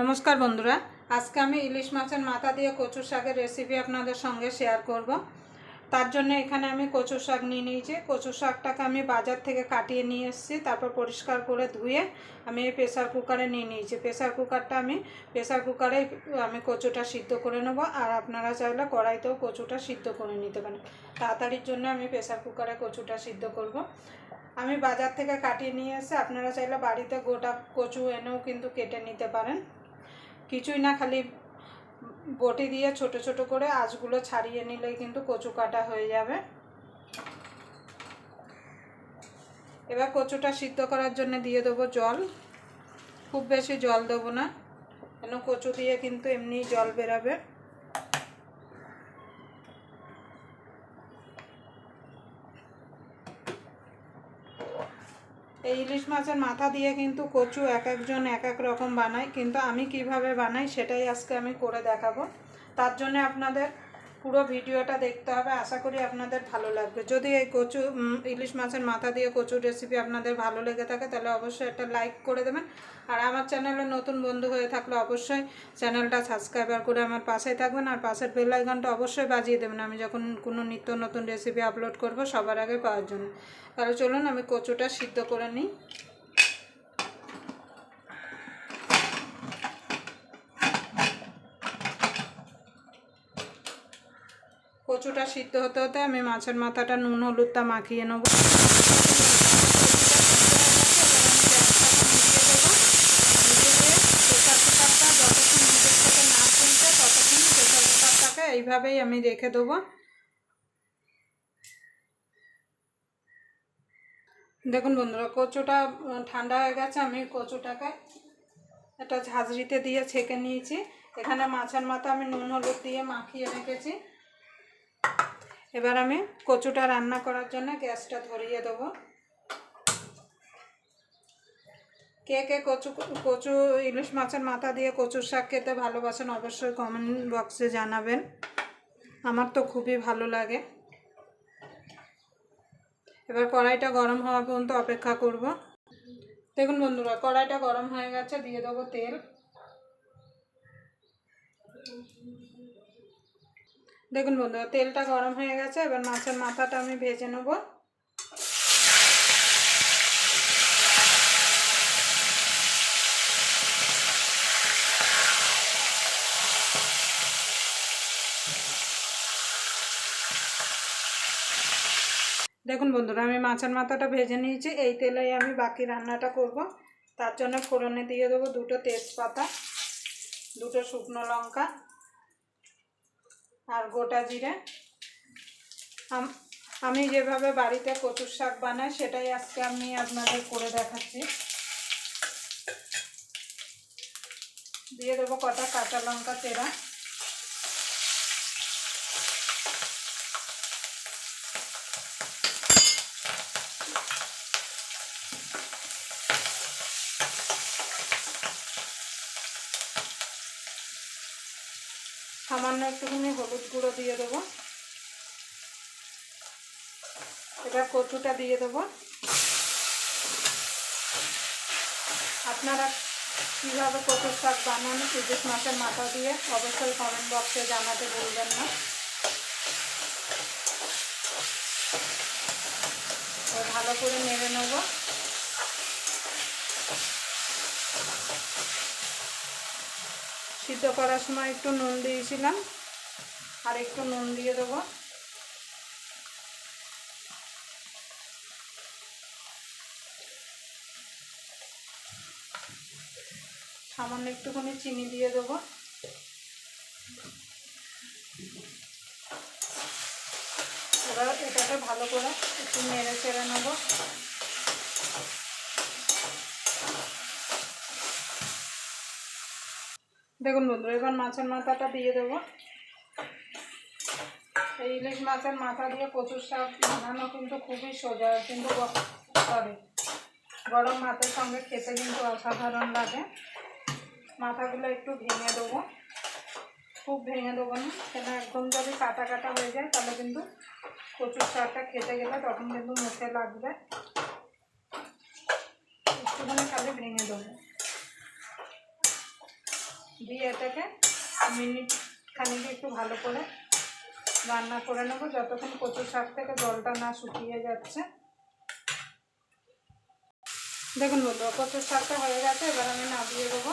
নমস্কার বন্ধুরা, আজকে আমি ইলিশ মাছের মাথা দিয়ে কচু শাকের রেসিপি আপনাদের সঙ্গে শেয়ার করব। তার জন্য এখানে আমি কচু শাক নিয়ে নিয়েছি। কচু শাকটাকে আমি বাজার থেকে কাটিয়ে নিয়ে এসেছি। তারপর পরিষ্কার করে ধুয়ে আমি প্রেসার কুকারে নিয়ে নিয়েছি। প্রেসার কুকারটা আমি প্রেসার কুকারে আমি কচুটা সিদ্ধ করে নেব। আর আপনারা চাইলে কড়াইতেও কচুটা সিদ্ধ করে নিতে পারেন। তাড়াতাড়ির জন্য আমি প্রেসার কুকারে কচুটা সিদ্ধ করব। আমি বাজার থেকে কাটিয়ে নিয়ে এসে আপনারা চাইলে বাড়িতে গোটা কচু এনেও কিন্তু কেটে নিতে পারেন। কিছুই না, খালি বটি দিয়ে ছোট ছোট করে আঁচগুলো ছাড়িয়ে নিলেই কিন্তু কচু কাটা হয়ে যাবে। এবার কচুটা সিদ্ধ করার জন্য দিয়ে দেবো জল। খুব বেশি জল দেবো না, কেন কচু দিয়ে কিন্তু এমনি জল বেরাবে। এই ইলিশ মাছের মাথা দিয়ে কিন্তু কচু এক একজন এক এক রকম বানায়, কিন্তু আমি কীভাবে বানাই সেটাই আজকে আমি করে দেখাবো। তার জন্য আপনাদের পুরো ভিডিওটা দেখতে হবে। আশা করি আপনাদের ভালো লাগবে। যদি এই কচু ইলিশ মাছের মাথা দিয়ে কচুর রেসিপি আপনাদের ভালো লেগে থাকে, তাহলে অবশ্যই একটা লাইক করে দেবেন। আর আমার চ্যানেলে নতুন বন্ধু হয়ে থাকলে অবশ্যই চ্যানেলটা সাবস্ক্রাইবার করে আমার পাশে থাকবেন। আর পাশের বেল আইকনটা অবশ্যই বাজিয়ে দেবেন। আমি যখন কোনো নিত্য নতুন রেসিপি আপলোড করব সবার আগে পাওয়ার জন্য। তাহলে চলুন আমি কচুটা সিদ্ধ করে নিই। কচুটা সিদ্ধ হতে হতে আমি মাছের মাথাটা নুন, হলুদটা মাখিয়ে নেব। এইভাবেই আমি রেখে দেবো। দেখুন বন্ধুরা, কচুটা ঠান্ডা হয়ে গেছে, আমি কচুটাকে একটা ঝাঁঝরিতে দিয়ে ছেঁকে নিয়েছি। এখানে মাছের মাথা আমি নুন, হলুদ দিয়ে মাখিয়ে রেখেছি। এবার আমি কচুটা রান্না করার জন্য গ্যাসটা ধরিয়ে দেবো। কে কে কচু কচু, ইলিশ মাছের মাথা দিয়ে কচুর শাক খেতে ভালোবাসেন অবশ্যই কমেন্ট বক্সে জানাবেন। আমার তো খুবই ভালো লাগে। এবার কড়াইটা গরম হওয়া পর্যন্ত অপেক্ষা করব। দেখুন বন্ধুরা, কড়াইটা গরম হয়ে গেছে, দিয়ে দেবো তেল। দেখুন বন্ধুরা, তেলটা গরম হয়ে গেছে, এবার মাছের মাথাটা আমি ভেজে নেব। দেখুন বন্ধুরা, আমি মাছের মাথাটা ভেজে নিয়েছি, এই তেলেই আমি বাকি রান্নাটা করব। তার জন্য ফোড়নে দিয়ে দেবো দুটো তেজপাতা, দুটো শুকনো লঙ্কা আর গোটা জিরে। আম- যেভাবে বাড়িতে কচুর শাক বানাই, সেটাই আজকে আমি আপনাদের করে দেখাচ্ছি। দিয়ে দেবো কটা কাঁচা লঙ্কা চেরা। সামান্য একটুখানি হলুদ গুঁড়ো দিয়ে দেবো। এবার কচুটা দিয়ে দেবো। আপনারা কীভাবে কচুর শাক বানান ইলিশ মাছের মাথা দিয়ে অবশ্যই কমেন্ট বক্সে জানাতে বলবেন না। ভালো করে নেড়ে নেব। সিদ্ধ করার সময় একটু নুন দিয়েছিলাম, আর একটু নুন দিয়ে দেবো। সামান্য একটুখানি চিনি দিয়ে দেবো। এবার এটাকে ভালো করে একটু নেড়ে চেড়ে নেব। দেখুন বন্ধুরা এবার মাছের মাথাটা দিয়ে দেবো। এই ইলিশ মাছের মাথা দিয়ে কচুর শাক বানানো কিন্তু খুবই সোজা, কিন্তু সরি, গরম ভাতের সঙ্গে খেতে কিন্তু অসাধারণ লাগে। মাথাগুলো একটু ভেঙে দেবো। খুব ভেঙে দেবো না, সেটা একদম যদি কাটা কাটা হয়ে যায়, তাহলে কিন্তু কচুর শাকটা খেতে গেলে তখন কিন্তু মুখে লাগবে। একটুখানি খালি ভেঙে দেবো। দিয়ে এটাকে মিনিট খানিক একটু ভালো করে রান্না করে নেব। যতক্ষণ কচু শাক থেকে জলটা না শুকিয়ে যাচ্ছে। দেখুন বন্ধু কচুর শাকটা হয়ে গেছে, এবার আমি নামিয়ে দেবো।